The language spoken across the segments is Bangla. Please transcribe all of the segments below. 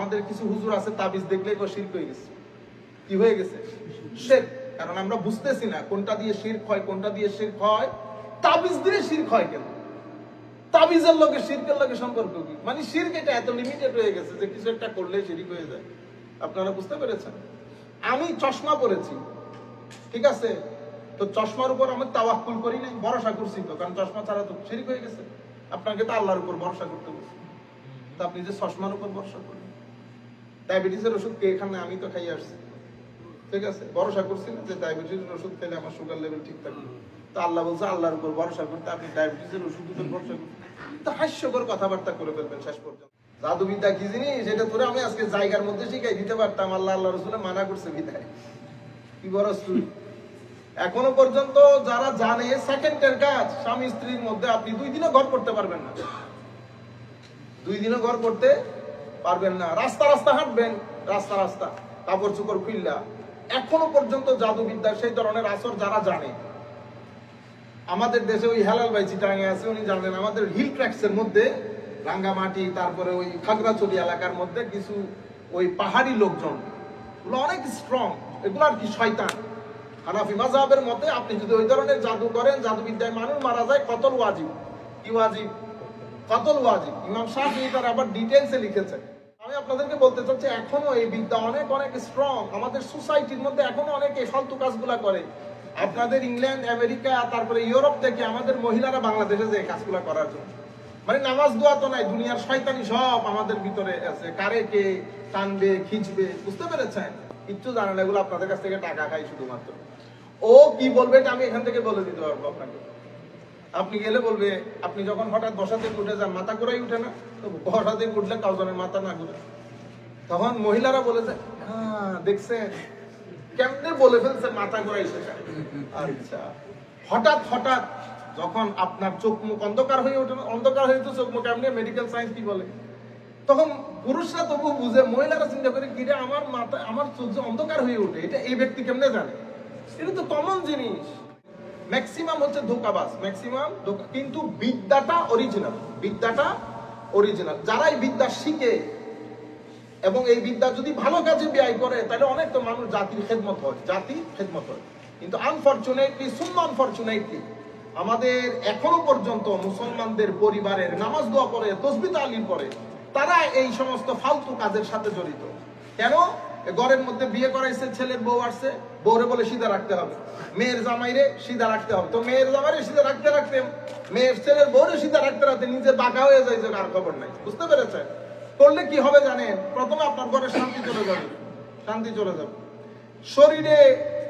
আমাদের কিছু হুজুর আছে তাবিজ দেখলে শির্ক হয়ে গেছে। কি হয়ে গেছে? শেখ কারণ আমরা বুঝতেছি না কোনটা দিয়ে শির্ক হয়, কোনটা দিয়ে শির্ক হয়। তাবিজ দিয়ে শির্ক হয় কেন? তাবিজের লোকে শিরকের লোকে সম্পর্ক কি? মানে শির্ক এটা এত লিমিটেড হয়ে গেছে যে কিছু একটা করলে শিরিক হয়ে যায়। আপনারা বুঝতে পেরেছেন? আমি চশমা পরেছি। ঠিক আছে? তো চশমার উপর আমি তাওয়াক্কুল করি নাই, ভরসা করছি তো, কারণ চশমা ছাড়া তো শিরিক হয়ে গেছে। আপনাকে তো আল্লাহর উপর ভরসা করতে বলছি। তো আপনি যে চশমার উপর ভরসা করেন ডায়াবেটিসের ওষুধ কে এখানে আমি তো খাইয়ে আসছি। ঠিক আছে? ভরসা করছি না যে ডায়াবেটিসের ওষুধ খেলে আমার সুগার লেভেল ঠিক থাকবে। তো আল্লাহ বলছে, আল্লাহর উপর ভরসা করতে আপনি ডায়াবেটিসের ওষুধ উপর ভরসা করতে তো হাস্যকর কথাবার্তা করে ফেলবেন শেষ পর্যন্ত। জাদুবিদ্যা কি জিনিস? সেটা তোরে আমি আজকে জায়গার মধ্যে শিখাই দিতে পারতাম। আল্লাহ আল্লাহ রসুলে মানা করছে বিদায়। কি বড় তুই এখনও পর্যন্ত যারা জানে সেকেন্ডের কাজ স্বামী স্ত্রীর মধ্যে আপনি দুই দিনও ঘর করতে পারবেন না। দুই দিনও ঘর করতে পারবেন না। রাস্তা রাস্তা হাঁটবেন, রাস্তা রাস্তা। কাপড় চোপড় খুললা এখনও পর্যন্ত জাদুবিদ্যার সেই ধরনের আসর যারা জানে, আমাদের দেশে ওই হেলাল ভাই চিটাঙ্গে আছে, উনি জানেন আমাদের হিল ট্র্যাক্স এর মধ্যে রাঙ্গামাটি, তারপরে ওই খাগড়াছড়ি এলাকার মধ্যে কিছু ওই পাহাড়ি লোকজন অনেক স্ট্রং এগুলো আর কি শয়তান। হানাফি মাযহাবের মতে আপনি যদি ওই ধরনের জাদু করেন, জাদুবিদ্যায় মানুষ মারা যায়, কতল ওয়াজিব। কি ওয়াজিব? কতল ওয়াজিব। ইমাম শাফি তার আবার ডিটেলসে লিখেছেন। আমি আপনাদেরকে বলতে চাচ্ছি, এখনও এই বিদ্যা অনেক অনেক স্ট্রং আমাদের সোসাইটির মধ্যে এখনও ফালতু কাজগুলা করে। আপনাদের ইংল্যান্ড, আমেরিকা, তারপরে ইউরোপ থেকে আমাদের মহিলারা বাংলাদেশে যে কাজগুলা করার জন্য। মানে নামাজ দোয়া তো নাই, দুনিয়ার শয়তানি সব আমাদের ভিতরে আছে। কারে কে টানবে, খিচবে, বুঝতে পেরেছেন? কিচ্ছু জানে না, এগুলো আপনাদের কাছ থেকে টাকা খাই শুধুমাত্র। ও কি বলবে এটা আমি এখান থেকে বলে দিতে পারব আপনাকে। আপনি গেলে বলবে, আপনি যখন হঠাৎ বসা থেকে উঠে যান, মাথা ঘুরাই উঠে না? তো বসা থেকে উঠলে কাউজনের মাথা না ঘুরে। তখন মহিলারা বলে যে হ্যাঁ দেখছেন। কেমনে বলে ফেলছে মাথা ঘুরাই সেটা? আচ্ছা। হঠাৎ হঠাৎ যখন আপনার চোখ মুখ অন্ধকার হয়ে ওঠে, অন্ধকার হয়ে তো চোখ মুখ, এমনি মেডিকেল সায়েন্স কি বলে? তখন পুরুষরা তবু বুঝে, মহিলারা চিন্তা করে কিরে আমার মাথা, আমার চোখ অন্ধকার হয়ে ওঠে, এটা এই ব্যক্তি কেমনে জানে? এটা তো কমন জিনিস। ম্যাক্সিমাম হচ্ছে ধোকাবাজ ম্যাক্সিমাম কিন্তু বিদ্যাটা অরিজিনাল বিদ্যাটা অরিজিনাল যারা এই বিদ্যা শিখে এবং এই বিদ্যা যদি ভালো কাজে ব্যয় করে, তাহলে অনেক তো মানুষ জাতির খেদমত হয় জাতি খেদমত হয়। কিন্তু আনফরচুনেটলি শূন্য আনফরচুনেটলি আমাদের এখনও পর্যন্ত মুসলমানদের পরিবারের নামাজ দোয়া করে, তসবি তালিম করে, তারা এই সমস্ত ফালতু কাজের সাথে জড়িত। কেন? ঘরের মধ্যে বিয়ে করাইছে ছেলের বউ আসছে, বউরে বলে সিধা রাখতে হবে। মেয়ের জামাইরে সিধা রাখতে হবে। তো মেয়ের জামাইরে সিধা রাখতে রাখতে মেয়ের ছেলের বউরে সিধা রাখতে রাখতে নিজে বাঁকা হয়ে যায় আর খবর নাই। বুঝতে পেরেছেন? করলে কি হবে জানেন? প্রথমে আপনার ঘরে শান্তি চলে যাবে। শান্তি চলে যাবে। শরীরে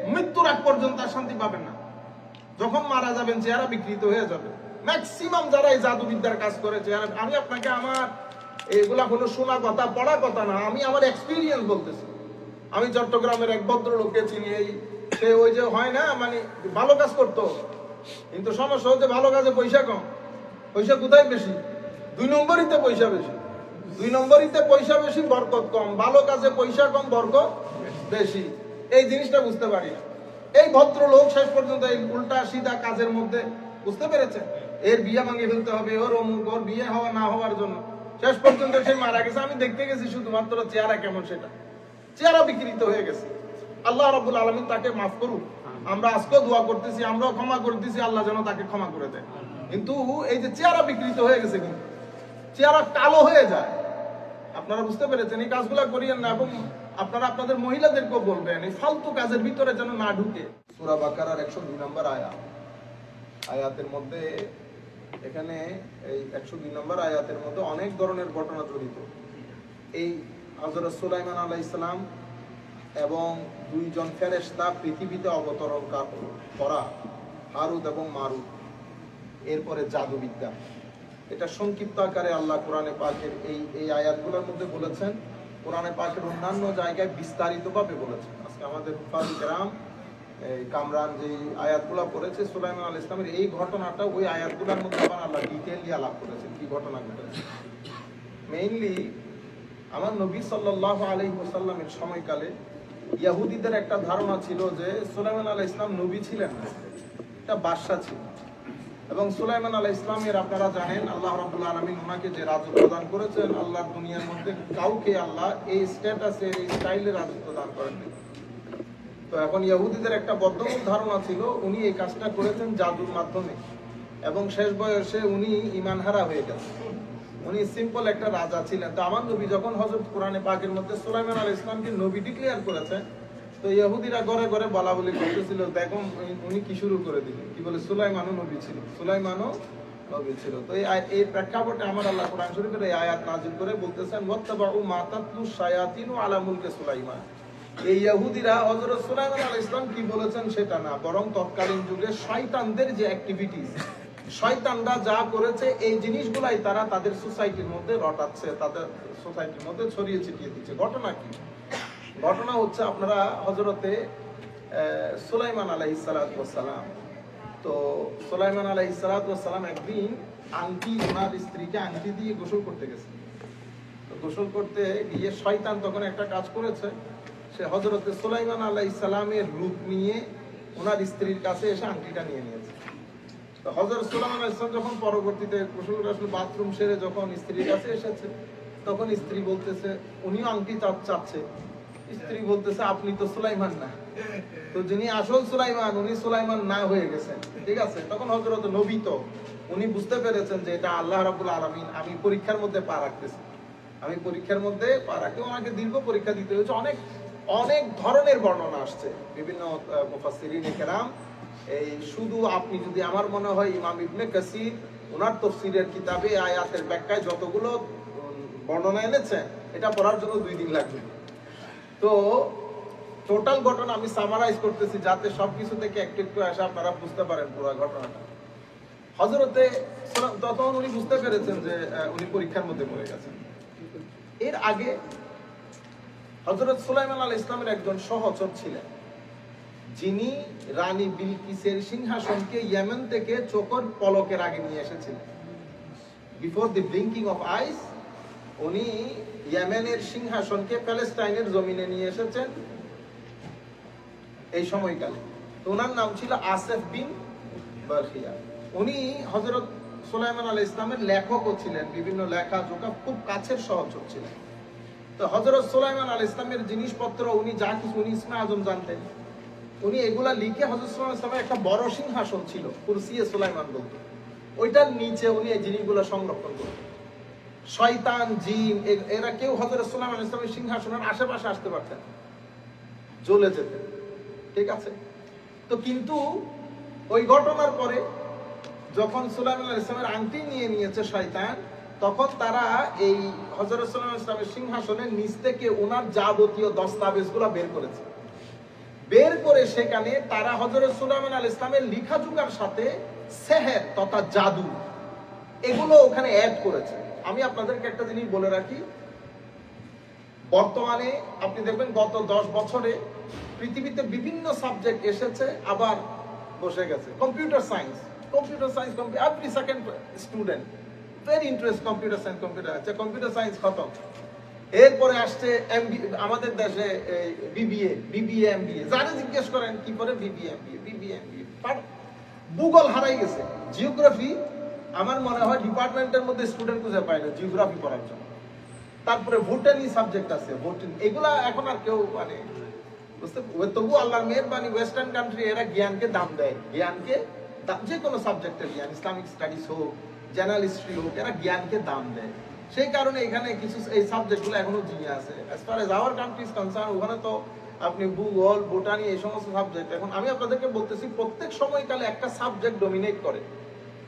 মৃত্যুর আগ পর্যন্ত আর শান্তি পাবেন না। যখন মারা যাবেন, চেহারা বিকৃত হয়ে যাবে। ম্যাক্সিমাম যারা এই জাদুবিদ্যার কাজ করে, চেহারা আমি আপনাকে আমার এগুলা কোনো শোনা কথা, পড়া কথা না। আমি আমার এক্সপিরিয়েন্স বলতেছি। আমি চট্টগ্রামের এক ভদ্রলোককে চিনি, এই সে ওই যে হয় না মানে ভালো কাজ করতো। কিন্তু সমস্যা হচ্ছে ভালো কাজে পয়সা কম। পয়সা কোথায় বেশি? দুই নম্বরিতে পয়সা বেশি। দুই নম্বরিতে পয়সা বেশি, বরকত কম। ভালো কাজে পয়সা কম, বরকত বেশি। এই জিনিসটা বুঝতে পারি এই ভদ্রলোক শেষ পর্যন্ত এই উল্টা সিধা কাজের মধ্যে বুঝতে পেরেছে? এর বিয়ে ভাঙিয়ে ফেলতে হবে, ওর অমুক, ওর বিয়ে হওয়া না হওয়ার জন্য। শেষ পর্যন্ত সে মারা গেছে। আমি দেখতে গেছি শুধুমাত্র চেহারা কেমন সেটা। চেহারা বিকৃত হয়ে গেছে। আল্লাহ রাবুল আলমিন তাকে মাফ করুক। আমরা আজকেও দোয়া করতেছি, আমরাও ক্ষমা করতেছি, আল্লাহ যেন তাকে ক্ষমা করে দেয়। কিন্তু এই যে চেহারা বিকৃত হয়ে গেছে কিন্তু, চেহারা কালো হয়ে যায়। আপনারা বুঝতে পেরেছেন, এই কাজগুলা করিয়েন না এবং আপনারা আপনাদের মহিলাদেরকেও বলবেন, এই ফালতু কাজের ভিতরে যেন না ঢুকে। সুরা বাকারার একশো দুই নম্বর আয়া। আয়াতের মধ্যে এখানে এই একশো দুই নম্বর আয়াতের মধ্যে অনেক ধরনের ঘটনা জড়িত। এই হজরত সুলাইমান আলাহ ইসলাম এবং দুইজন ফেরেশতা পৃথিবীতে অবতরণ করা হারুদ এবং মারুদ, এরপরে জাদুবিদ্যা। এটা সংক্ষিপ্ত আকারে আল্লাহ কোরআনে পাকের এই এই আয়াতগুলোর মধ্যে বলেছেন। কোরআনে পাকের অন্যান্য জায়গায় বিস্তারিতভাবে বলেছেন। আজকে আমাদের হুফাজুল গ্রাম এই কামরান যে আয়াতগুলো পড়েছে সুলাইমান আল ইসলামের এই ঘটনাটা ওই আয়াতগুলোর মধ্যে আবার আল্লাহ ডিটেইলি আলাপ করেছেন। কি ঘটনা ঘটেছে? মেইনলি আমার নবী সাল্লাহ আলাইহি ওয়াসাল্লামের সময়কালে ইয়াহুদিদের একটা ধারণা ছিল যে সুলাইমান আলাইহিস ইসলাম নবী ছিলেন এটা বাদশা ছিল। এবং সুলাইমান আলাহ ইসলামের আপনারা জানেন, আল্লাহ রাবুল আলমিন ওনাকে যে রাজত্ব প্রদান করেছেন আল্লাহ দুনিয়ার মধ্যে কাউকে আল্লাহ এই স্ট্যাটাসের এই স্টাইলে রাজত্ব দান করেননি। তো এখন ইহুদিদের একটা বদ্ধমূল ধারণা ছিল, উনি এই কাজটা করেছেন জাদুর মাধ্যমে। এবং শেষ বয়সে উনি ইমানহারা হয়ে গেছেন। উনি সিম্পল একটা রাজা ছিলেন। তো আমার নবী যখন হজরত কোরআনে পাকের মধ্যে সুলাইমান আল ইসলামকে নবী ডিক্লেয়ার করেছেন তো ইহুদিরা ঘরে ঘরে বলা বলি করতেছিল দেখো উনি কি শুরু করে দিলেন? কি বলে, সুলাইমানও নবী ছিল, সুলাইমানও নবী ছিল। তো এই প্রেক্ষাপটে আমার আল্লাহ কোরআন শরীফের এই আয়াত নাজিল করে বলতেছেন, ওয়াত্তাবাউ মা তাতলু শায়াতিনু আলা মুলকে সুলাইমান। এই ইহুদিরা হযরত সুলাইমান আলাইহিস ইসলাম কি বলেছেন সেটা না, বরং তৎকালীন যুগে শয়তানদের যে অ্যাক্টিভিটিস শয়তানরা যা করেছে, এই জিনিসগুলাই তারা তাদের সোসাইটির মধ্যে রটাচ্ছে, তাদের সোসাইটির মধ্যে ছড়িয়ে ছিটিয়ে দিচ্ছে। ঘটনা কি? ঘটনা হচ্ছে আপনারা হজরতে সুলাইমান আলাইহিস সালাম। তো সুলাইমান আলাইহিস সালাম একদিন আংটি, ওনার স্ত্রীকে আংটি দিয়ে গোসল করতে গেছে। গোসল করতে গিয়ে শয়তান তখন একটা কাজ করেছে, সে হজরতে সুলাইমান আলাইহিস সালামের রূপ নিয়ে ওনার স্ত্রীর কাছে এসে আংটিটা নিয়ে নিয়েছে। হজরত সুলাইমান আলাইহিস সালাম যখন পরবর্তীতে আসলে বাথরুম সেরে যখন স্ত্রীর কাছে এসেছে, তখন স্ত্রী বলতেছে, উনিও আংটি চাচ্ছে স্ত্রী বলতেছে, আপনি তো সুলাইমান না। তো যিনি আসল সুলাইমান, উনি সুলাইমান না হয়ে গেছেন, ঠিক আছে? তখন হজরত নবী তো, উনি বুঝতে পেরেছেন যে এটা আল্লাহ রাবুল আলমিন, আমি পরীক্ষার মধ্যে পা রাখতেছি। আমি পরীক্ষার মধ্যে পা রাখতে ওনাকে দীর্ঘ পরীক্ষা দিতে হয়েছে। অনেক অনেক ধরনের বর্ণনা আসছে। বিভিন্ন কেরাম এই শুধু আপনি যদি আমার মনে হয় ইমাম ইবনে কাসির ওনার তফসিরের কিতাবে আয়াতের ব্যাখ্যায় যতগুলো বর্ণনা এনেছেন এটা পড়ার জন্য দুই দিন লাগবে। তো টোটাল ঘটনা আমি সামারাইজ করতেছি যাতে সবকিছু থেকে একটু একটু আসে, আপনারা বুঝতে পারেন পুরো ঘটনাটা। হজরতে তখন উনি বুঝতে পেরেছেন যে উনি পরীক্ষার মধ্যে পড়ে গেছেন। এর আগে হজরত সুলাইমান আল ইসলামের একজন সহচর ছিলেন। যিনি রানী বিলকিসের সিংহাসনকে ইয়েমেন থেকে চোখর পলকের আগে নিয়ে এসেছিলেন before the blinking of eyes উনি ইয়েমেনের সিংহাসনকে প্যালেস্টাইনের জমিনে নিয়ে এসেছেন এই সময়কালে। তো ওনার নাম ছিল আসেফ বিন বারখিয়া। উনি হজরত সুলাইমান আল ইসলামের লেখকও ছিলেন, বিভিন্ন লেখা জোকা খুব কাছের সহচর ছিলেন। তো হজরত সুলাইমান আল ইসলামের জিনিসপত্র, উনি যা কিছু, উনি ইসমে আজম জানতেন। উনি এগুলা লিখে হজরত ইসলামের একটা বড় সিংহাসন ছিল কুরসিয়ে সুলাইমান বলতো। ওইটার নিচে উনি এই জিনিসগুলো সংরক্ষণ করতেন। শয়তান, জিন এরা কেউ হজরত সুলাইমান ইসলামের সিংহাসনের আশেপাশে আসতে পারতেন। জ্বলে যেতেন। ঠিক আছে? তো কিন্তু ওই ঘটনার পরে যখন সুলাইমান ইসলামের আংটি নিয়ে নিয়েছে শয়তান, তখন তারা এই হজরত সুলাইমান ইসলামের সিংহাসনের নিচ থেকে ওনার যাবতীয় দস্তাবেজগুলো বের করেছে। বের করে সেখানে তারা হজরত সুলাইমান আল ইসলামের লিখাজুকার সাথে সেহের তথা জাদু এগুলো ওখানে অ্যাড করেছে। আমি আপনাদেরকে একটা জিনিস বলে রাখি। বর্তমানে আপনি দেখবেন গত দশ বছরে পৃথিবীতে বিভিন্ন সাবজেক্ট এসেছে, আবার বসে গেছে। Computer science computer science every second student very interest computer science computer আচ্ছা কম্পিউটার সায়েন্স খতম। এরপরে আসছে আমাদের দেশে বিবিএ বিবিএ, এমবিএ। যারা জিজ্ঞেস করেন, কি করে বিবিএ, এমবিএ বিবিএ, এমবিএ? ভূগোল হারাই গেছে। জিওগ্রাফি আমার মনে হয় ডিপার্টমেন্টের মধ্যে স্টুডেন্ট খুঁজে পায় না জিওগ্রাফি পড়ার জন্য। তারপরে ভুটানি সাবজেক্ট আছে ভুটান এগুলা এখন আর কেউ মানে বুঝতে তবু আল্লাহর মেহরবানি ওয়েস্টার্ন কান্ট্রি এরা জ্ঞানকে দাম দেয়। জ্ঞানকে যে কোনো সাবজেক্টের জ্ঞান ইসলামিক স্টাডিজ হোক জেনারেল হোক, এরা জ্ঞানকে দাম দেয়। সেই কারণে এখানে কিছু এই সাবজেক্টগুলো এখনও জিয়ে আছে। As far as our country is concern ওখানে তো আপনি ভূগোল বোটানি এই সমস্ত সাবজেক্ট এখন আমি আপনাদেরকে বলতেছি, প্রত্যেক সময়কালে একটা সাবজেক্ট ডমিনেট করে।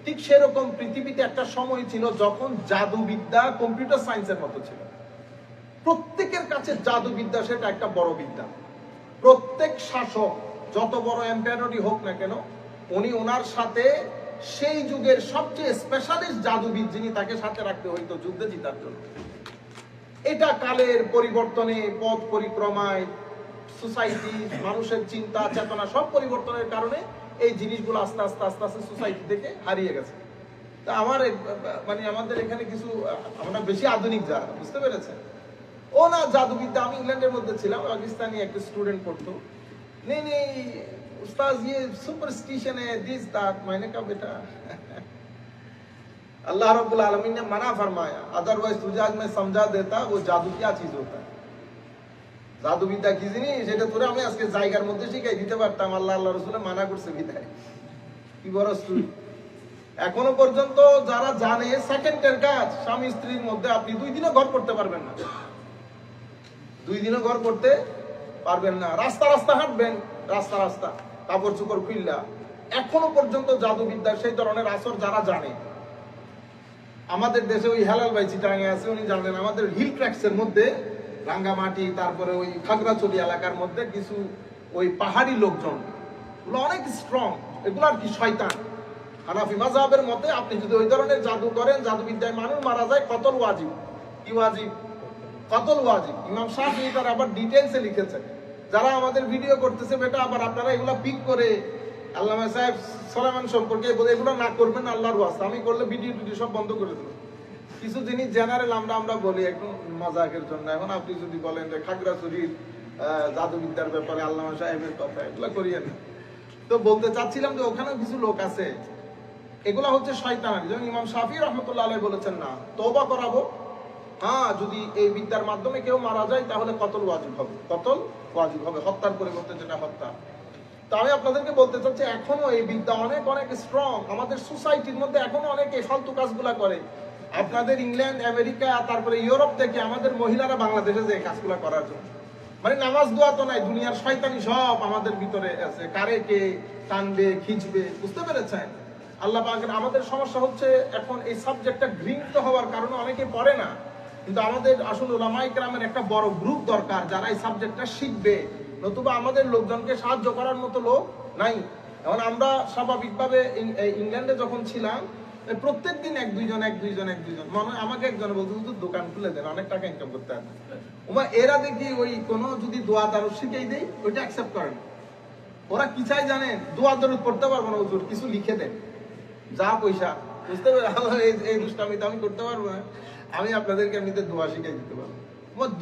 ঠিক সেরকম পৃথিবীতে একটা সময় ছিল যখন জাদুবিদ্যা কম্পিউটার সায়েন্সের মতো ছিল। প্রত্যেকের কাছে জাদুবিদ্যা সেটা একটা বড় বিদ্যা। প্রত্যেক শাসক, যত বড় এম্পায়ারই হোক না কেন, উনি ওনার সাথে সেই যুগের সবচেয়ে স্পেশালিস্ট জাদুবিদ যিনি তাকে সাথে রাখতে হইতো যুদ্ধে জিতার জন্য। এটা কালের পরিবর্তনে, পথ পরিক্রমায় সোসাইটি মানুষের চিন্তা, চেতনা সব পরিবর্তনের কারণে এই জিনিসগুলো আস্তে আস্তে আস্তে আস্তে সোসাইটি থেকে হারিয়ে গেছে। তা আমার মানে আমাদের এখানে কিছু, আমরা বেশি আধুনিক যারা, বুঝতে পেরেছেন? ও না, জাদুবিদ্যা, আমি ইংল্যান্ডের মধ্যে ছিলাম, পাকিস্তানি একটা স্টুডেন্ট পড়তো। নেই নেই उस्ताद ये सुपरस्टिशन है दिस दैट मैंने कहा बेटा अल्लाह रब्बुल आलमीन ने मना फरमाया अदरवाइज तुझे आज मैं समझा देता वो जादू क्या चीज होता है জাদুবিদ্যা কি জিনিস সেটা তোরা আমি আজকে জায়গার মধ্যে শিখাই দিতে পারতাম আল্লাহ আল্লাহ রসুলে মানা করছে বিদায় কি বড় স্টুরি এখনো পর্যন্ত যারা জানে সেকেন্ডের কাজ স্বামী স্ত্রীর মধ্যে আপনি দুই দিনও ঘর করতে পারবেন না দুই দিনও ঘর করতে পারবেন না রাস্তা রাস্তা হাঁটবেন রাস্তা রাস্তা কাপড় চোপড় খুললা এখনও পর্যন্ত জাদুবিদ্যার সেই ধরনের আসর যারা জানে, আমাদের দেশে ওই হেলাল ভাই চিটাঙ্গে আছে, উনি জানেন আমাদের হিল ট্র্যাক্স এর মধ্যে রাঙ্গামাটি, তারপরে ওই খাগড়াছড়ি এলাকার মধ্যে কিছু ওই পাহাড়ি লোকজন, ওগুলো অনেক স্ট্রং এগুলো আর কি শয়তান? হানাফি মাযহাবের মতে আপনি যদি ওই ধরনের জাদু করেন, জাদুবিদ্যায় মানুষ মারা যায়, কতল ওয়াজিব? কি ওয়াজিব? কতল ওয়াজিব? ইমাম শাফি তার আবার ডিটেলসে লিখেছেন। যারা আমাদের ভিডিও করতেছে, বেটা, আবার আপনারা এগুলা পিক করে আল্লামা সাহেব সোলাইমান সম্পর্কে এগুলো না করবেন, আল্লাহর ওয়াস্তে। আমি করলে ভিডিও টিডিও সব বন্ধ করে দেবো। কিছু জিনিস জেনারেল আমরা আমরা বলি একটু মজাকের জন্য। এখন আপনি যদি বলেন যে খাগড়াছড়ির জাদুবিদ্যার ব্যাপারে আল্লামা সাহেবের কথা, এগুলো করিয়েন না তো বলতে চাচ্ছিলাম যে ওখানে কিছু লোক আছে। এগুলা হচ্ছে শয়তান। যেমন ইমাম শাফি রহমতুল্লাহ আলাই বলেছেন না, তওবা করাবো হ্যাঁ যদি এই বিদ্যার মাধ্যমে কেউ মারা যায়, তাহলে কতল ওয়াজিব হবে? কতল ওয়াজিব হবে, হত্যার পরিবর্তে যেটা হত্যা। তো আমি আপনাদেরকে বলতে চাচ্ছি, এখনও এই বিদ্যা অনেক অনেক স্ট্রং আমাদের সোসাইটির মধ্যে এখনও অনেক ফালতু কাজগুলা করে। আপনাদের ইংল্যান্ড, আমেরিকা, তারপরে ইউরোপ থেকে আমাদের মহিলারা বাংলাদেশে যে কাজগুলা করার জন্য। মানে নামাজ দোয়া তো নাই, দুনিয়ার শয়তানি সব আমাদের ভিতরে আছে। কারে কে টানবে, খিঁচবে, বুঝতে পেরেছেন? আল্লাহ আমাদের সমস্যা হচ্ছে, এখন এই সাবজেক্টটা ঘৃণিত হওয়ার কারণে অনেকে পড়ে না। কিন্তু আমাদের আসলে ওলামাই গ্রামের একটা বড় গ্রুপ দরকার যারা এই সাবজেক্টটা শিখবে। নতুবা আমাদের লোকজনকে সাহায্য করার মতো লোক নাই। এখন আমরা স্বাভাবিকভাবে ইংল্যান্ডে যখন ছিলাম প্রত্যেক দিন এক দুইজন এক দুইজন এক দুইজন, মনে আমাকে একজন বলতে শুধু দোকান খুলে দেন, অনেক টাকা ইনকাম করতে হবে। ওমা এরা দেখি ওই কোনো যদি দোয়া দারু শিখেই দেই, ওইটা অ্যাকসেপ্ট করেন ওরা কি চাই জানেন? দোয়া দরুদ পড়তে পারব না, হুজুর, কিছু লিখে দেন। যা পয়সা, বুঝতে পারে আল্লাহ, এই এই দুষ্টামি তো আমি করতে পারব না। আমি আপনাদেরকে এমনিতে দোয়া শিখাই দিতে পারব।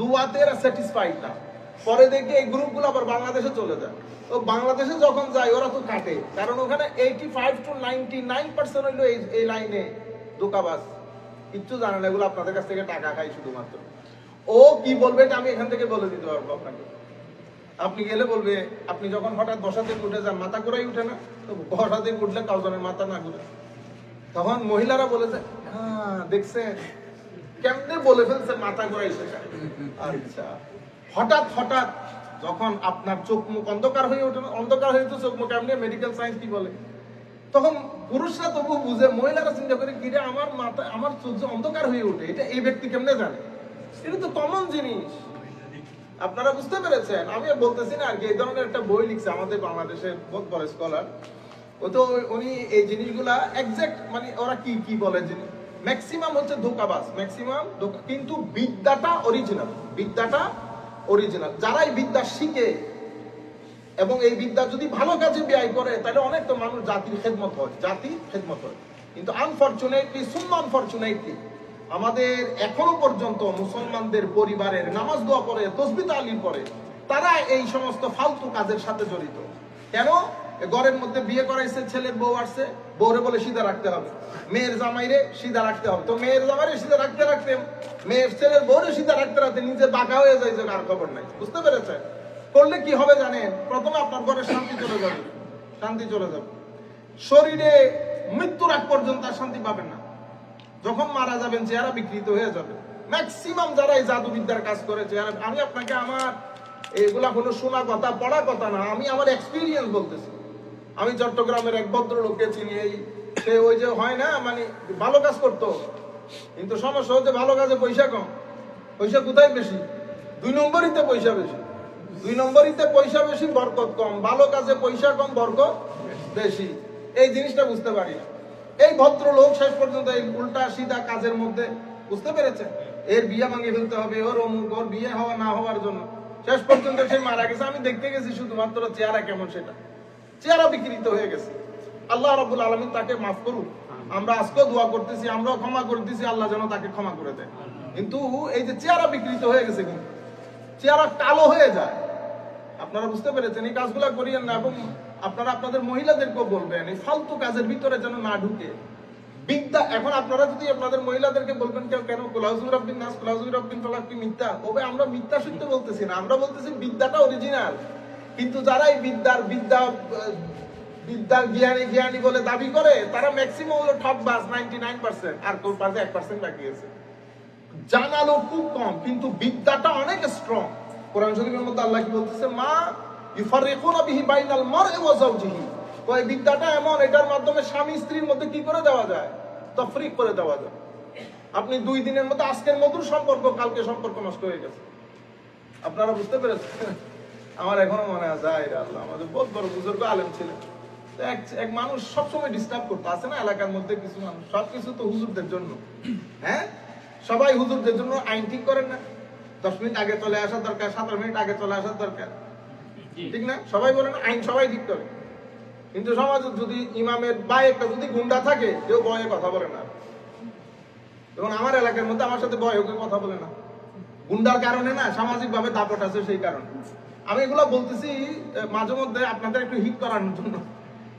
দোয়াতে এরা স্যাটিসফাইড না। পরে দেখি এই গ্রুপগুলো আবার বাংলাদেশে চলে যায়। তো বাংলাদেশে যখন যায়, ওরা তো কাটে। কারণ ওখানে eighty five to ninety nine percent হইল এই এই লাইনে দোকাবাজ। কিচ্ছু জানে না, এগুলো আপনাদের কাছ থেকে টাকা খাই শুধুমাত্র। ও কি বলবে এটা আমি এখান থেকে বলে দিতে পারব আপনাকে। আপনি গেলে বলবে, আপনি যখন হঠাৎ বসা থেকে উঠে যান, মাথা ঘুরাই উঠে না? তো থেকে উঠলে কাউজনের মাথা না ঘুরে। তখন মহিলারা বলেছে হ্যাঁ দেখছেন? কেমনে বলে ফেলছে মাথা ঘুরাই সেটা? আচ্ছা। হঠাৎ হঠাৎ যখন আপনার চোখ মুখ অন্ধকার হয়ে ওঠে, অন্ধকার হয়ে তো চোখ মুখ, এমনি মেডিকেল সায়েন্স কি বলে? তখন পুরুষরা তবু বুঝে, মহিলারা চিন্তা করে, কিরে, আমার মাথা, আমার চোখ যে অন্ধকার হয়ে ওঠে, এটা এই ব্যক্তি কেমনে জানে? এটা তো কমন জিনিস। আপনারা বুঝতে পেরেছেন? আমি বলতেছি না আর কি, এই ধরনের একটা বই লিখছে আমাদের বাংলাদেশের বহুত বড় স্কলার ও তো, উনি এই জিনিসগুলা এক্সাক্ট মানে ওরা কি কি বলে জিনিস? ম্যাক্সিমাম হচ্ছে ধোকাবাজ। ম্যাক্সিমাম কিন্তু বিদ্যাটা অরিজিনাল বিদ্যাটা অরিজিনাল যারা এই বিদ্যা শিখে এবং এই বিদ্যা যদি ভালো কাজে ব্যয় করে, তাহলে অনেক তো মানুষ জাতির খেদমত হয়, জাতির খেদমত হয়। কিন্তু আনফরচুনেটলি সুম্মা আনফরচুনেটলি আমাদের এখনও পর্যন্ত মুসলমানদের পরিবারের নামাজ দোয়া পড়ে তসবি তালিম পড়ে তারা এই সমস্ত ফালতু কাজের সাথে জড়িত। কেন? ঘরের মধ্যে বিয়ে করাইছে ছেলের বউ আসছে, বউরে বলে সিধা রাখতে হবে। মেয়ের জামাইরে সিধা রাখতে হবে। তো মেয়ের জামাইরে সিধা রাখতে রাখতে মেয়ের ছেলের বউরে সিধা রাখতে রাখতে নিজে বাঁকা হয়ে যায় যে কার খবর নাই। বুঝতে পেরেছেন? করলে কি হবে জানেন? প্রথমে আপনার ঘরে শান্তি চলে যাবে। শান্তি চলে যাবে। শরীরে মৃত্যুর আগ পর্যন্ত আর শান্তি পাবেন না। যখন মারা যাবেন, চেহারা বিকৃত হয়ে যাবে। ম্যাক্সিমাম যারা এই জাদুবিদ্যার কাজ করে, চেহারা আমি আপনাকে আমার এগুলা কোনো শোনা কথা, পড়া কথা না। আমি আমার এক্সপিরিয়েন্স বলতেছি। আমি চট্টগ্রামের এক ভদ্রলোককে চিনি, এই সে ওই যে হয় না মানে ভালো কাজ করতো। কিন্তু সমস্যা হচ্ছে ভালো কাজে পয়সা কম। পয়সা কোথায় বেশি? দুই নম্বরিতে পয়সা বেশি। দুই নম্বরিতে পয়সা বেশি, বরকত কম। ভালো কাজে পয়সা কম, বরকত বেশি। এই জিনিসটা বুঝতে পারি এই ভদ্রলোক শেষ পর্যন্ত এই উল্টা সিধা কাজের মধ্যে, বুঝতে পেরেছে এর বিয়ে ভাঙিয়ে ফেলতে হবে, ওর অমুক, ওর বিয়ে হওয়া না হওয়ার জন্য। শেষ পর্যন্ত সে মারা গেছে। আমি দেখতে গেছি শুধুমাত্র চেহারা কেমন সেটা। চেহারা বিকৃত হয়ে গেছে। আল্লাহ রাবুল আলমিন তাকে মাফ করুক। আমরা আজকেও দোয়া করতেছি, আমরাও ক্ষমা করতেছি আল্লাহ যেন তাকে ক্ষমা করে দেয়। কিন্তু এই যে চেহারা বিকৃত হয়ে গেছে কিন্তু, চেহারা কালো হয়ে যায়। আপনারা বুঝতে পেরেছেন, এই কাজগুলা করিয়েন না এবং আপনারা আপনাদের মহিলাদেরকেও বলবেন, এই ফালতু কাজের ভিতরে যেন না ঢুকে। বিদ্যা, এখন আপনারা যদি আপনাদের মহিলাদেরকে বলবেন, কেউ কেন কুলাউজুর রব্বিন নাস কুলাউজুর রব্বিন ফালাক মিথ্যা? ওবে আমরা মিথ্যা সত্য বলতেছি না, আমরা বলতেছি বিদ্যাটা অরিজিনাল কিন্তু যারা এই বিদ্যার, বিদ্যা বিদ্যার জ্ঞানী জ্ঞানী বলে দাবি করে, তারা ম্যাক্সিমাম হলো ঠকবাজ নাইনটি নাইন পার্সেন্ট আর কেউ পাশে এক পার্সেন্ট বাকি আছে। জানালো খুব কম, কিন্তু বিদ্যাটা অনেক স্ট্রং কোরআন শরীফের মধ্যে আল্লাহ কি বলতেছে? মা ইউফারিকুনা বিহি বাইনাল মারই ওয়া যাওজিহি। কয় বিদ্যাটা এমন, এটার মাধ্যমে স্বামী স্ত্রীর মধ্যে কি করে দেওয়া যায়? তফরিক করে দেওয়া যায়। আপনি দুই দিনের মধ্যে আজকের মধুর সম্পর্ক, কালকে সম্পর্ক নষ্ট হয়ে গেছে। আপনারা বুঝতে পেরেছেন? আমার এখনও মনে আছে আল্লাহ আমাদের বহুত বড় বুজুর্গ আলেম ছিলেন। এক এক মানুষ সবসময় ডিস্টার্ব করতে আছে না এলাকার মধ্যে কিছু মানুষ? সবকিছু তো হুজুরদের জন্য। হ্যাঁ? সবাই হুজুরদের জন্য আইন ঠিক করেন না। দশ মিনিট আগে চলে আসার দরকার সাতাশ মিনিট আগে চলে আসার দরকার। ঠিক না? সবাই বলেন আইন সবাই ঠিক করে। কিন্তু সমাজে যদি ইমামের বা একটা যদি গুন্ডা থাকে কেউ বয়ে কথা বলে না। এবং আমার এলাকার মধ্যে আমার সাথে বয়ে কথা বলে না। গুন্ডার কারণে না সামাজিক ভাবে দাপট আছে সেই কারণে। আমি এগুলো বলতেছি মাঝে মধ্যে আপনাদের একটু হিট করানোর জন্য।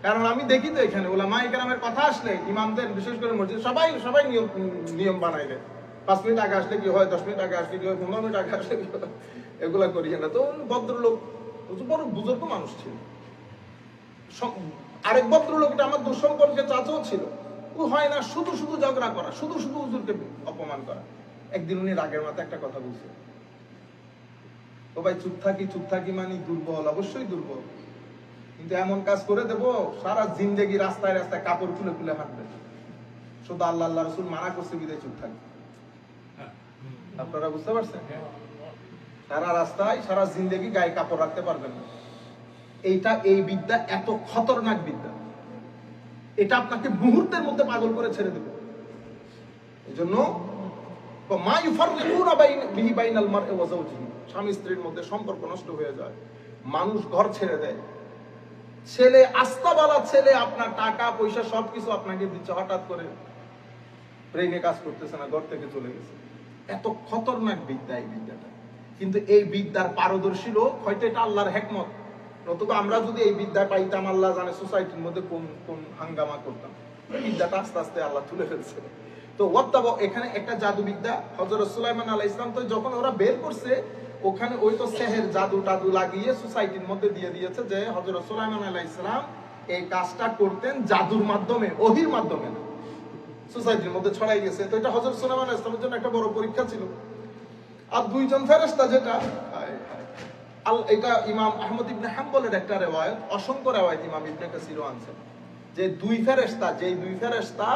কারণ আমি দেখি তো এখানে, ওলামা ইকরামের কথা আসলে ইমামদের, বিশেষ করে মসজিদ, সবাই সবাই নিয়ম নিয়ম বানাই দেয়। পাঁচ মিনিট আগে আসলে কি হয়, দশ মিনিট আগে আসলে কি হয়, পনেরো মিনিট আগে আসলে কি হয়, এগুলা করি না তো ভদ্রলোক বড় বুজুর্গ মানুষ ছিল। আরেক ভদ্রলোক, এটা আমার দুঃসম্পর্কে চাচাও ছিল। ও হয় না শুধু শুধু ঝগড়া করা, শুধু শুধু হুজুরকে অপমান করা। একদিন উনি রাগের মাথায় একটা কথা বলছে। ও ভাই চুপ থাকি চুপ থাকি মানে দুর্বল, অবশ্যই দুর্বল। কিন্তু এমন কাজ করে দেব, সারা জিন্দেগি রাস্তায় রাস্তায় কাপড় খুলে খুলে হাঁটবে। শুধু আল্লাহ আল্লাহ রসুল মানা করছে বিদায় চুপ থাকি আপনারা বুঝতে পারছেন? সারা রাস্তায়, সারা জিন্দেগি গায়ে কাপড় রাখতে পারবেন না। এইটা, এই বিদ্যা এত খতরনাক বিদ্যা। এটা আপনাকে মুহূর্তের মধ্যে পাগল করে ছেড়ে দেবে। এই জন্য মা ইউফাররিকুনা বিহি বাইনাল। স্বামী স্ত্রীর মধ্যে সম্পর্ক নষ্ট হয়ে যায়। মানুষ ঘর ছেড়ে দেয়। ছেলে আস্তাবালা ছেলে, আপনার টাকা, পয়সা, সবকিছু আপনাকে দিচ্ছে হঠাৎ করে। ব্রেনে কাজ করতেছে না, ঘর থেকে চলে গেছে। এত খতরনাক বিদ্যা এই বিদ্যাটা। কিন্তু এই বিদ্যার পারদর্শী লোক হয়তো এটা আল্লাহর হেকমত। নতুবা আমরা যদি এই বিদ্যা পাইতাম, আল্লাহ জানে সোসাইটির মধ্যে কোন কোন হাঙ্গামা করতাম। বিদ্যাটা আস্তে আস্তে আল্লাহ তুলে ফেলছে। তো ওয়াত্তাব, এখানে একটা জাদু বিদ্যা হজরত সুলাইমান আলাহ ইসলাম তো যখন ওরা বের করছে, ওখানে ওই তো সেহের জাদু টাদু লাগিয়ে সোসাইটির মধ্যে দিয়ে দিয়েছে যে হজরত সুলাইমান আলাহ ইসলাম এই কাজটা করতেন জাদুর মাধ্যমে, ওহির মাধ্যমে না। সোসাইটির মধ্যে ছড়াই গেছে তো এটা হজরত সুলাইমান আলাইহিস সালামের জন্য একটা বড় পরীক্ষা ছিল। আর দুইজন ফেরেশতা যেটা। আল, এটা ইমাম আহমদ ইবনে হাম্বলের একটা রেওয়ায়ত, অসংখ্য রেওয়ায়ত ইমাম ইবনে কাসিরও আনছেন। যে দুই ফেরেশতা, যেই দুই ফেরেশতা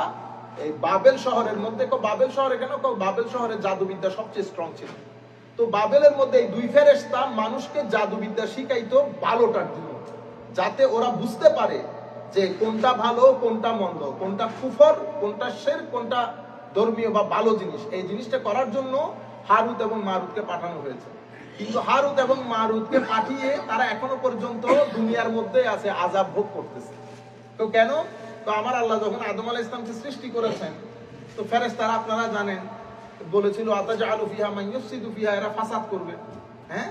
এই বাবেল শহরের মধ্যে বাবেল শহরে কেন? বাবেল শহরে জাদুবিদ্যা সবচেয়ে স্ট্রং ছিল। তো বাবেলের মধ্যে এই দুই ফেরেশতা মানুষকে জাদুবিদ্যা শিখাইতো ভালোটার জন্য। যাতে ওরা বুঝতে পারে যে কোনটা ভালো, কোনটা মন্দ, কোনটা কুফর, কোনটা শের, কোনটা ধর্মীয় বা ভালো জিনিস। এই জিনিসটা করার জন্য হারুত এবং মারুতকে পাঠানো হয়েছে। কিন্তু হারুত এবং মারুতকে পাঠিয়ে তারা এখনও পর্যন্ত দুনিয়ার মধ্যে আছে, আজাব ভোগ করতেছে। তো কেন? তো আমার আল্লাহ যখন আদম আলাহ ইসলামকে সৃষ্টি করেছেন, তো ফেরেস তারা আপনারা জানেন, বলেছিল আতাজা আলু ফিহা মাইয়ুফসিদু ফিহা এরা ফাসাদ করবে। হ্যাঁ?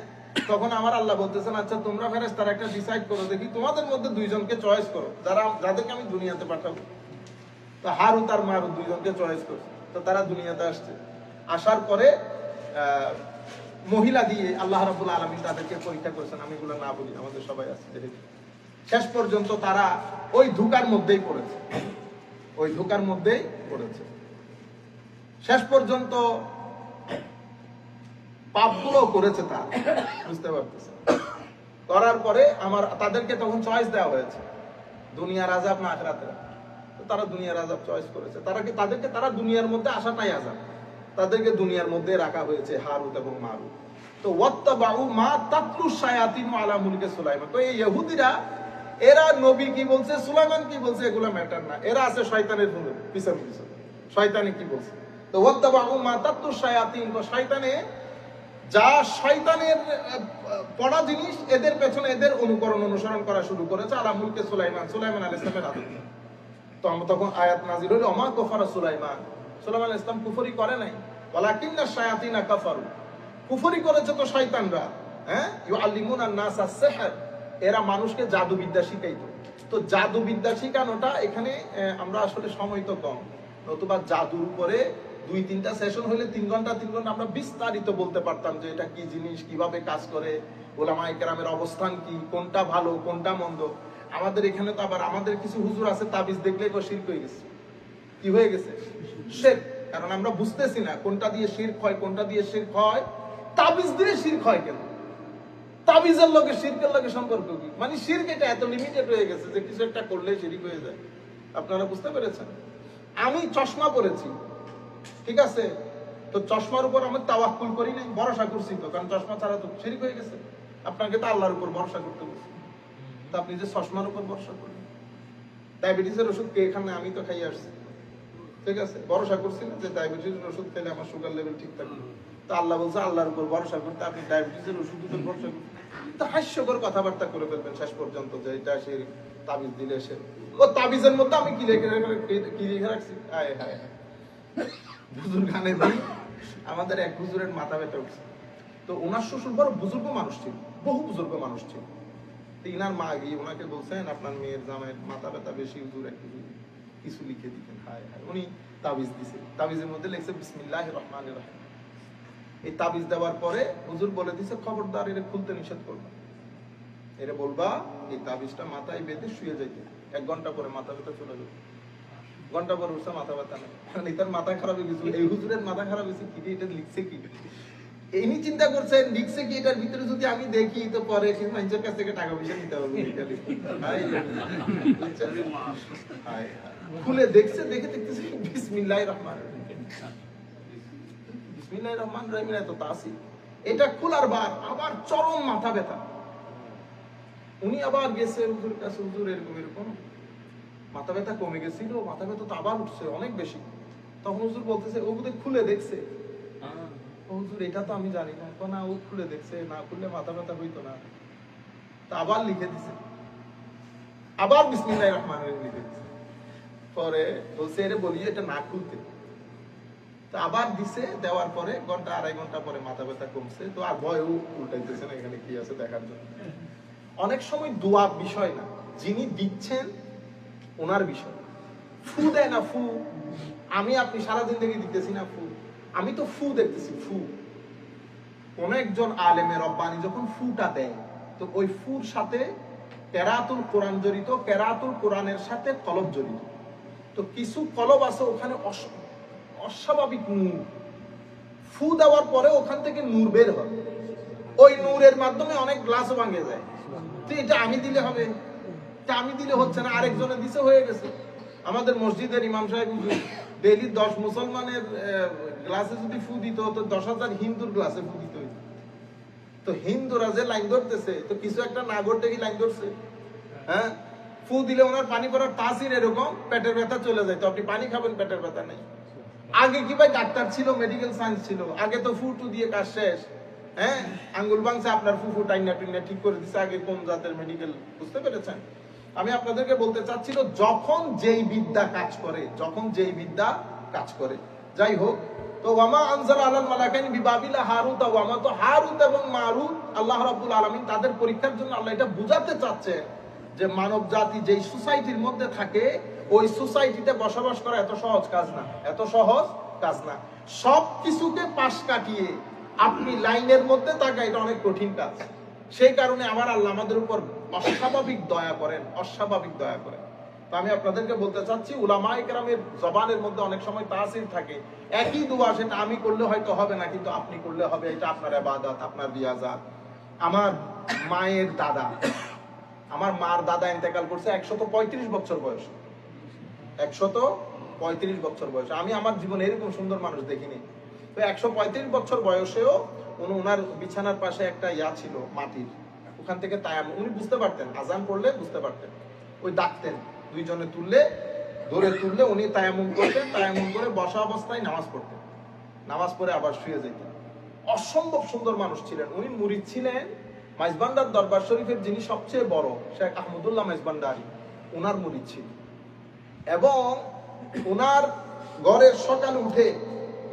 তখন আমার আল্লাহ বলতেছেন আচ্ছা তোমরা ফেরেশতারা একটা ডিসাইড করো, দেখি তোমাদের মধ্যে দুইজনকে চয়েস করো। যারা, যাদেরকে আমি দুনিয়াতে পাঠাবো। তো হারুত আর মারুত দুইজনকে চয়েস করছে। তো তারা দুনিয়াতে আসছে। আসার পরে মহিলা দিয়ে আল্লাহ রাবুল আলমী তাদেরকে পরীক্ষা করেছেন। আমি এগুলো না বলি, আমাদের সবাই আছে যেহেতু শেষ পর্যন্ত তারা ওই ধোকার মধ্যেই পড়েছে। ওই ধোকার মধ্যেই পড়েছে। শেষ পর্যন্ত পাপগুলো করেছে তারা। বুঝতে পারতেছে করার পরে আমার, তাদেরকে তখন চয়েস দেওয়া হয়েছে। দুনিয়ার আজাব না আখরাতের তো তারা দুনিয়ার আজাব চয়েস করেছে। তারা কি, তাদেরকে, তারা দুনিয়ার মধ্যে আসাটাই আজাব তাদেরকে দুনিয়ার মধ্যে রাখা হয়েছে হারুত এবং মারুত। তো ওয়াত্তাবাউ মা তাতলু শায়াতিন আলা মুলকে সুলাইমান। তো এই ইহুদিরা এরা নবী কি বলছে, সুলাইমান কি বলছে, এগুলো ম্যাটার না। এরা আছে শয়তানের পিছনে পিছনে। শয়তানে কি বলছে? তো ওয়াত্তাবাউ মা তাতলু শায়াতিন, তো শয়তানে যা শয়তানের পড়া জিনিস, এদের পেছনে এদের অনুকরণ অনুসরণ করা শুরু করেছে। আলা মুলকে সুলাইমান সুলাইমান আলাইহিস সালামের আদত তো আমরা তখন আয়াত নাজির হলো অমা কফারা সুলাইমান। সুলাইমান আলাইহিস সালাম কুফরি করে নাই। ওয়ালাকিন্না শায়াতিনা কাফারু। কুফরি করেছে তো শয়তানরা। হ্যাঁ? ইউআল্লিমুনা নাস আস-সিহর এরা মানুষকে জাদুবিদ্যা শিখাইতো। তো জাদুবিদ্যা শিখানোটা এখানে আমরা আসলে সময় তো কম। নতুবা জাদুর উপরে দুই তিনটা সেশন হলে তিন ঘণ্টা তিন ঘণ্টা আমরা বিস্তারিত বলতে পারতাম যে এটা কি জিনিস, কীভাবে কাজ করে, ওলামা একরামের অবস্থান কি, কোনটা ভালো, কোনটা মন্দ। আমাদের এখানে তো আবার আমাদের কিছু হুজুর আছে, তাবিজ দেখলে শির্ক হয়ে গেছে। কি হয়ে গেছে? শের কারণ আমরা বুঝতেছি না কোনটা দিয়ে শির্ক হয়, কোনটা দিয়ে শির্ক হয়। তাবিজ দিয়ে শির্ক হয় কেন? তাবিজের লোকে, শিরকের লোকে সম্পর্ক কি? মানে শির্ক এটা এত লিমিটেড হয়ে গেছে যে কিছু একটা করলে শিরিক হয়ে যায়। আপনারা বুঝতে পেরেছেন? আমি চশমা পরেছি, ঠিক আছে? তো চশমার উপর আমি তাওয়াক্কুল করি নাই, ভরসা করছি তো, কারণ চশমা ছাড়া তো শিরিক হয়ে গেছে। আপনাকে তো আল্লাহর উপর ভরসা করতে বলছি। তো আপনি যে চশমার উপর ভরসা করেন ডায়াবেটিসের ওষুধ কে এখানে? আমি তো খাইয়ে আসছি। ঠিক আছে? ভরসা করছি না যে ডায়াবেটিসের ওষুধ খেলে আমার সুগার লেভেল ঠিক থাকবে। তো আল্লাহ বলছে, আল্লাহর উপর ভরসা করতে আপনি ডায়াবেটিসের ওষুধ উপর ভরসা করতে তো হাস্যকর কথাবার্তা করে ফেলবেন শেষ পর্যন্ত যে এটা তাবিজ দিলে সে। ও তাবিজের মধ্যে আমি কি লিখে কি লিখে রাখছি? আমাদের এক হুজুরের মাথা ব্যথা উঠছে। তো ওনার শ্বশুর বড় বুজুর্গ মানুষ ছিল, বহু বুজুর্গ মানুষ ছিল। তো ইনার মা গিয়ে ওনাকে বলছেন, আপনার মেয়ের জামাইয়ের মাথা ব্যথা বেশি, হুজুর একটু কিছু লিখে দিতেন। হায় হায়, উনি তাবিজ দিছে। তাবিজের মধ্যে লিখছে বিসমিল্লাহ রহমান রহিম। এই তাবিজ দেওয়ার পরে হুজুর বলে দিছে, খবরদার, এটা খুলতে নিষেধ করবে। এরা বলবা, এই তাবিজটা মাথায় বেঁধে শুয়ে যাইতে। এক ঘণ্টা পরে মাথা ব্যথা চলে যাবে। ঘণ্টা পরে উঠছে, মাথা ব্যথা নেই। কারণ এটার মাথা খারাপ এই হুজুরের মাথা খারাপ হয়েছে, কি এটা লিখছে কি? ইনি চিন্তা করছেন, লিখছে কি? এটার ভিতরে যদি আমি দেখি, তো পরে সে মানুষের কাছ থেকে টাকা পয়সা নিতে হবে। এটা। খুলে দেখছে, দেখে দেখতেছে বিসমিল্লাহ রহমান বিসমিল্লাহ রহমান রহিমের এত তাসি। এটা খোলার বার আবার চরম মাথা ব্যথা। উনি আবার গেছে হুজুর কাছে হুজুর এরকম এরকম। মাথা ব্যথা কমে গেছিল মাথা ব্যথা তো আবার উঠছে অনেক বেশি। তখন হুজুর বলতেছে ও বোধহয় খুলে দেখছে। ও হুজুর এটা তো আমি জানি না। তো না ও খুলে দেখছে না খুললে মাথা ব্যথা হইতো না। তা আবার লিখে দিছে। আবার বিসমিল্লাহ রহমান রহিম লিখে দিছে। পরে বলছে এরে বলি এটা না খুলতে। তো আবার দিছে, দেওয়ার পরে ঘণ্টা, আড়াই ঘণ্টা পরে মাথা ব্যথা কমছে। তো আর ভয়ও উল্টাইতেছে না, এখানে কি আছে দেখার জন্য। অনেক সময় দোয়া বিষয় না, যিনি দিচ্ছেন ওনার বিষয়। ফু দেয় না, ফু। আমি আপনি সারাদিন থেকে দিতেছি না, ফু। আমি তো ফু দেখতেছি, ফু। কোন একজন আলেমের রব্বানি যখন ফুটা দেয়, তো ওই ফুর সাথে কেরাতুল কোরআন জড়িত, কেরাতুল কোরআনের সাথে কলব জড়িত। তো কিছু কলব আছে ওখানে অস্বাভাবিক নূর। ফু দেওয়ার পরে ওখান থেকে নূর বের হয়। ওই নূরের মাধ্যমে অনেক গ্লাস ভাঙে যায়। তো এটা আমি দিলে হবে এটা আমি দিলে হচ্ছে না, আরেকজনে দিছে হয়ে গেছে। আমাদের মসজিদের ইমাম সাহেব ডেইলি দশ মুসলমানের গ্লাসে যদি ফু দিত, তো দশ হাজার হিন্দুর গ্লাসে ফু দিত তো হিন্দুরা যে লাইন ধরতেছে, তো কিছু একটা না ঘটতে কি লাইন ধরছে। হ্যাঁ? ফু দিলে ওনার পানি পড়ার তাসির এরকম, পেটের ব্যথা চলে যায়। তো আপনি পানি খাবেন, পেটের ব্যথা নেই। আগে কি ভাই ডাক্তার ছিল মেডিকেল সায়েন্স ছিল? আগে তো ফু টু দিয়ে কাজ শেষ। হ্যাঁ? আঙ্গুল বাংছে আপনার ফুফু টাইনা টুইনা ঠিক করে দিচ্ছে আগে কোন জাতের মেডিকেল বুঝতে পেরেছেন? আমি আপনাদেরকে বলতে চাচ্ছিল, যখন যেই বিদ্যা কাজ করে, যখন যেই বিদ্যা কাজ করে। যাই হোক, তো ওয়ামা আনজাল আলাল মালাকাইন বিবাবিলা হারুত ওয়ামা তো হারুত এবং মারুত, আল্লাহ রাব্বুল আলামিন তাদের পরীক্ষার জন্য আল্লাহ এটা বুঝাতে চাচ্ছে যে মানব জাতি যেই সোসাইটির মধ্যে থাকে ওই সোসাইটিতে বসবাস করা এত সহজ কাজ না, এত সহজ কাজ না। সব কিছুকে পাশ কাটিয়ে আপনি লাইনের মধ্যে থাকা এটা অনেক কঠিন কাজ। সেই কারণে আমার আল্লাহ আমাদের উপর অস্বাভাবিক দয়া করেন, অস্বাভাবিক দয়া করেন। তো আমি আপনাদেরকে বলতে চাচ্ছি, উলামা ইকরামের জবানের মধ্যে অনেক সময় তাসির থাকে। একই দোয়া সেটা আমি করলে হয়তো হবে না, কিন্তু আপনি করলে হবে, এটা আপনার ইবাদত আপনার রিয়াজাত। আমার মায়ের দাদা, আমার মার দাদা ইন্তেকাল করছে একশত পঁয়ত্রিশ বছর বয়স। একশত পঁয়ত্রিশ বছর বয়স। আমি আমার জীবনে এরকম সুন্দর মানুষ দেখিনি। তো একশো পঁয়ত্রিশ বছর বয়সেও উনি ওনার বিছানার পাশে একটা ইয়া ছিল, মাটির। ওখান থেকে তায়াম, উনি বুঝতে পারতেন, আজান পড়লে বুঝতে পারতেন। ওই ডাকতেন, দুইজনে তুললে ধরে তুললে উনি তায়ামুম করতেন, তায়ামুম করে বসা অবস্থায় নামাজ পড়তেন। নামাজ পড়ে আবার শুয়ে যেতেন। অসম্ভব সুন্দর মানুষ ছিলেন। উনি মুরিদ ছিলেন মাইজবান্ডার দরবার শরীফের যিনি সবচেয়ে বড়, শেখ আহমদুল্লাহ মাইজবান্ডারি ওনার মুরিদ ছিল। এবং ওনার ঘরের সকাল উঠে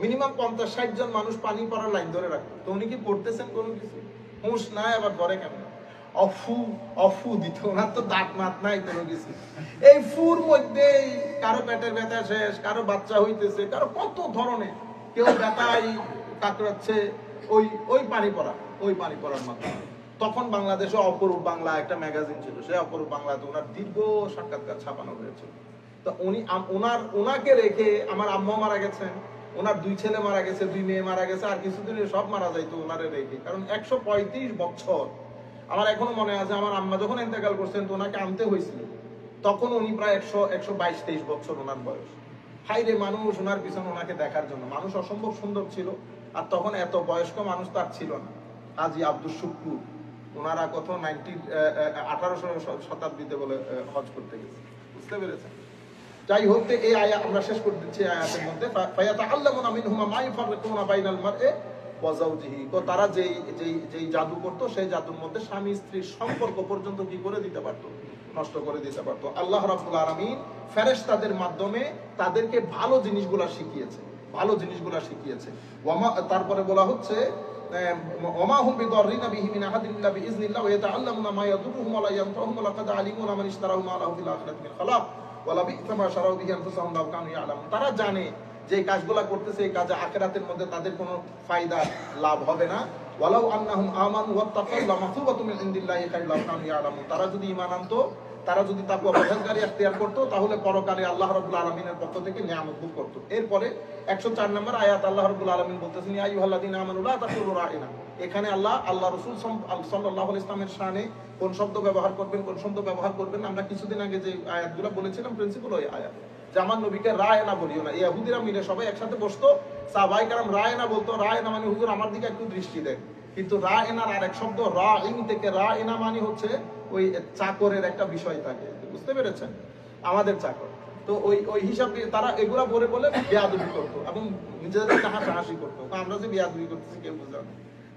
মিনিমাম পঞ্চাশ ষাট জন মানুষ পানি পড়ার লাইন ধরে রাখতো তো উনি কি পড়তেছেন কোনো কিছু? হুঁশ নাই আবার ঘরে কেমন অফু অফু দিত। ওনার তো দাঁত মাত নাই কোনো কিছু। এই ফুর মধ্যে কারও পেটের ব্যথা শেষ, কারও বাচ্চা হইতেছে, কারও কত ধরনের। কেউ ব্যথাই কাকড়াচ্ছে ওই ওই পানি পড়া, ওই পানি পড়ার মাধ্যমে। তখন বাংলাদেশে অপরূপ বাংলা একটা ম্যাগাজিন ছিল। সেই অপরূপ বাংলাতে ওনার দীর্ঘ সাক্ষাৎকার ছাপানো হয়েছিল। তো উনি ওনার, ওনাকে রেখে আমার আম্মা মারা গেছেন, ওনার দুই ছেলে মারা গেছে, দুই মেয়ে মারা গেছে, আর কিছুদিনে সব মারা যাইতো ওনারে রেখে। কারণ একশো পঁয়ত্রিশ বছর। আমার এখনও মনে আছে, আমার আম্মা যখন ইন্তেকাল করছেন, তো ওনাকে আনতে হয়েছিল। তখন উনি প্রায় একশো একশো বাইশ, তেইশ বছর ওনার বয়স। হাই রে মানুষ, ওনার পিছনে ওনাকে দেখার জন্য। মানুষ অসম্ভব সুন্দর ছিল, আর তখন এত বয়স্ক মানুষ তার ছিল না। আজি আব্দুল শুক্কুর, ওনারা কত নাইনটি আঠারোশো শতাব্দীতে বলে হজ করতে গেছে। বুঝতে পেরেছেন? যাই হোক এই আয়া আমরা শেষ করে দিচ্ছি আয়াতের মধ্যে। ইফাররিকুনা বাইনাল তো তারা যেই যেই যেই জাদু করতো, সেই জাদুর মধ্যে স্বামী স্ত্রীর সম্পর্ক পর্যন্ত কি করে দিতে পারতো? নষ্ট করে দিতে পারতো। আল্লাহ রাব্বুল আলামিন ফেরেশতাদের মাধ্যমে তাদেরকে ভালো জিনিসগুলা শিখিয়েছে। ভালো জিনিসগুলা শিখিয়েছে। ওয়ামা তারপরে বলা হচ্ছে আখিরাতি তারা জানে যে কাজগুলা করতেছে, এই কাজে আখিরাতের মধ্যে তাদের কোনো ফায়দা লাভ হবে না। ওয়ালাউ আন্নাহুম আমানু ওয়াত্তাকাউ লামাসুবাতুম মিন ইনদিল্লাহি তারা যদি তারা যদি করতো, তাহলে আল্লাহ আলামিনের পক্ষ থেকে নিয়ামত ভোগ করতো। এরপরে 104 নম্বর আয়াত আল্লাহ রাব্বুল আলামিন বলতেছেন, ইয়া আইয়ুহাল্লাযীনা আমানু লা তাকুলু রাইনা। এখানে আল্লাহ আল্লাহ রাসূল আলাইহি ইসলামের শানে কোন শব্দ ব্যবহার করবেন, কোন শব্দ ব্যবহার করবেন। আমরা কিছুদিন আগে যে আয়াতগুলো বলেছিলাম প্রিন্সিপাল ওই আয়াত। যে আমার নবীকে রায় না বলিও না। ইহুদিরা মিলে সবাই একসাথে বসতো। সাহাবাই কারাম রায় না বলতো। রায় না মানে হুজুর আমার দিকে একটু দৃষ্টি দেন। কিন্তু রা এনার আর এক শব্দ রা ইন থেকে রা এনা মানে হচ্ছে ওই চাকরের একটা বিষয় থাকে। বুঝতে পেরেছেন? আমাদের চাকর। তো ওই ওই হিসাবে তারা এগুলা বলে বলে বেয়াদবি করতো এবং নিজেদের হাসাহাসি করতো। আমরা যে বেয়াদবি করতেছি, কেউ বুঝলাম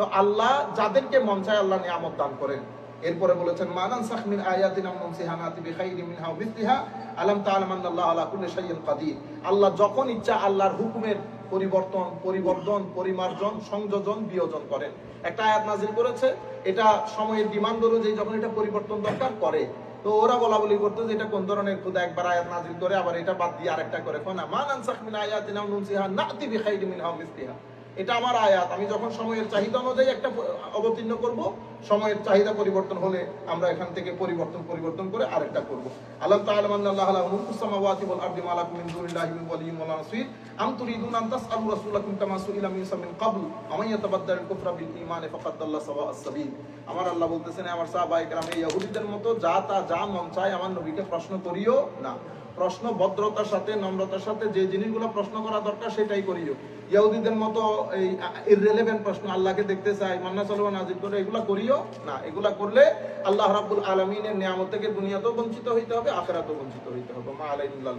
তো আল্লাহ যাদেরকে মন চায় আল্লাহ নিয়ামত দান করেন। এরপরে বলেছেন, মানান সাখ মিন আয়াতিন আম নুনসিহা নাতি বিখাইরি মিনহা মিসলিহা, আলাম তাআলাম আন্নাল্লাহ আলা কুল্লি শাইইন কাদির। আল্লাহ যখন ইচ্ছা আল্লাহর হুকুমের পরিবর্তন, পরিবর্ধন, পরিমার্জন, সংযোজন, বিয়োজন করেন। একটা আয়াত নাজিল করেছে, এটা সময়ের ডিমান্ড অনুযায়ী যখন এটা পরিবর্তন দরকার করে, তো ওরা বলা বলি করতো যে এটা কোন ধরনের খুদা একবার আয়াত নাজিল করে, আবার এটা বাদ দিয়ে আরেকটা করে। না, মানান সাখ মিন আয়াতিন আম নুনসিহা নাতি বিখাইরি মিনহা মিসলিহা। এটা আমার আয়াত। আমি যখন সময়ের চাহিদা অনুযায়ী একটা অবতীর্ণ করব, সময়ের চাহিদা পরিবর্তন হলে আমরা এখান থেকে পরিবর্তন পরিবর্তন করে আরেকটা করব। আল্লাহ তাআলা আল্লাহ আলা মুলকুস সামাওয়াতি ওয়াল আরদি মা লাকুম মিন দুনিল্লাহি মিন ওয়ালিয়্যিন ওয়ালা নাসীর। আম তুরিদুন আন তাসআলু রাসূলাকুম কামা সুইলা মিন ক্বাবল। আমা ইয়াতাবাদ্দাল কুফরা বিল ঈমান ফাকাদ সাওয়া সাবিল। আমার আল্লাহ বলতেছেন আমার সাহাবায়ে কেরাম এই ইহুদিদের মতো যা তা, যা মন চায়, আমার নবীকে প্রশ্ন করিও না। প্রশ্ন ভদ্রতার সাথে, নম্রতার সাথে, যে জিনিসগুলো প্রশ্ন করা দরকার সেটাই করিও। ইহুদিদের মতো এই ইররেলেভেন্ট প্রশ্ন, আল্লাহকে দেখতে চাই, মান্না সালমান আজিব করে, এগুলা করিও? না, এগুলা করলে আল্লাহ রাবুল আলমিনের নিয়ামত থেকে দুনিয়াতেও বঞ্চিত হইতে হবে, আখেরাতেও বঞ্চিত হইতে হবে। মা আলাইহিল্লাহ